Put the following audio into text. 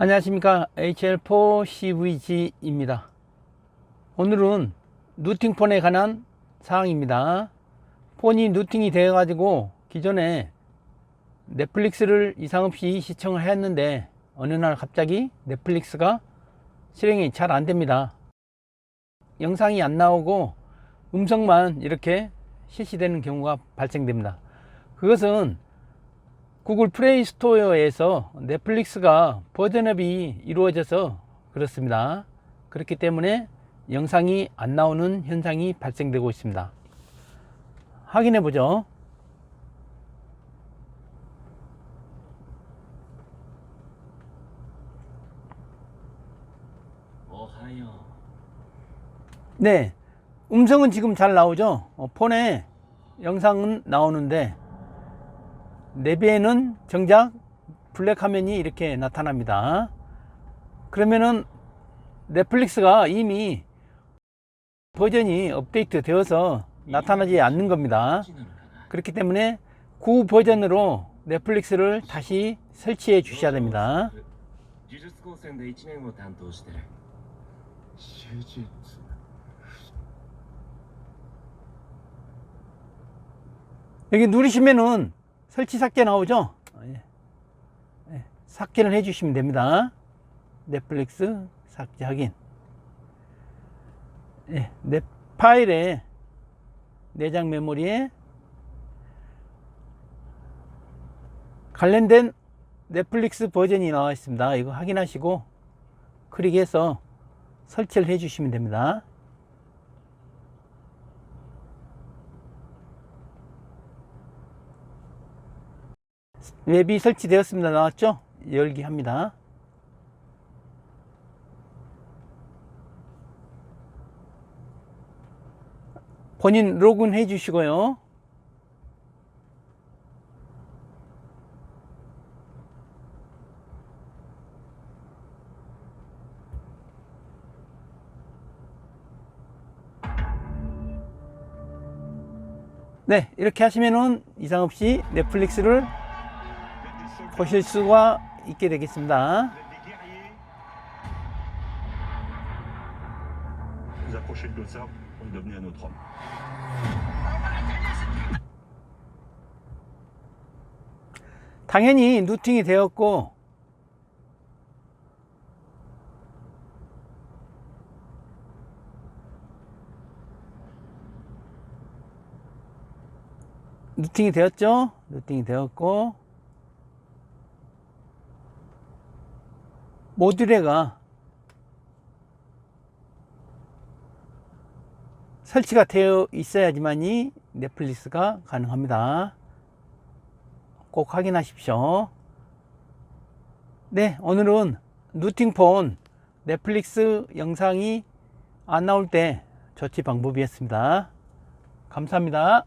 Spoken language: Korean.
안녕하십니까. HL4CVG입니다. 오늘은 누팅폰에 관한 사항입니다. 폰이 누팅이 되어 가지고 기존에 넷플릭스를 이상 없이 시청을 했는데 어느 날 갑자기 넷플릭스가 실행이 잘 안됩니다. 영상이 안 나오고 음성만 이렇게 실시되는 경우가 발생됩니다. 그것은 구글 플레이 스토어에서 넷플릭스가 버전업이 이루어져서 그렇습니다. 그렇기 때문에 영상이 안 나오는 현상이 발생되고 있습니다. 확인해 보죠. 어하요. 네. 음성은 지금 잘 나오죠? 어, 폰에 영상은 나오는데 내비에는 정작 블랙 화면이 이렇게 나타납니다. 그러면은 넷플릭스가 이미 버전이 업데이트 되어서 나타나지 않는 겁니다. 그렇기 때문에 구 버전으로 넷플릭스를 다시 설치해 주셔야 됩니다. 여기 누르시면은 설치 삭제 나오죠? 어, 예. 예, 삭제를 해 주시면 됩니다. 넷플릭스 삭제 확인. 예, 내 파일에 내장 메모리에 관련된 넷플릭스 버전이 나와 있습니다. 이거 확인하시고 클릭해서 설치를 해 주시면 됩니다. 웹이 설치되었습니다. 나왔죠? 열기 합니다. 본인 로그인 해 주시고요. 네, 이렇게 하시면은 이상 없이 넷플릭스를 보실 수가 있게 되겠습니다. 당연히 누팅이 되었고 누팅이 되었죠? 누팅이 되었고 모듈에가 설치가 되어 있어야지만이 넷플릭스가 가능합니다. 꼭 확인하십시오. 네, 오늘은 누팅폰 넷플릭스 영상이 안 나올 때 조치 방법이었습니다. 감사합니다.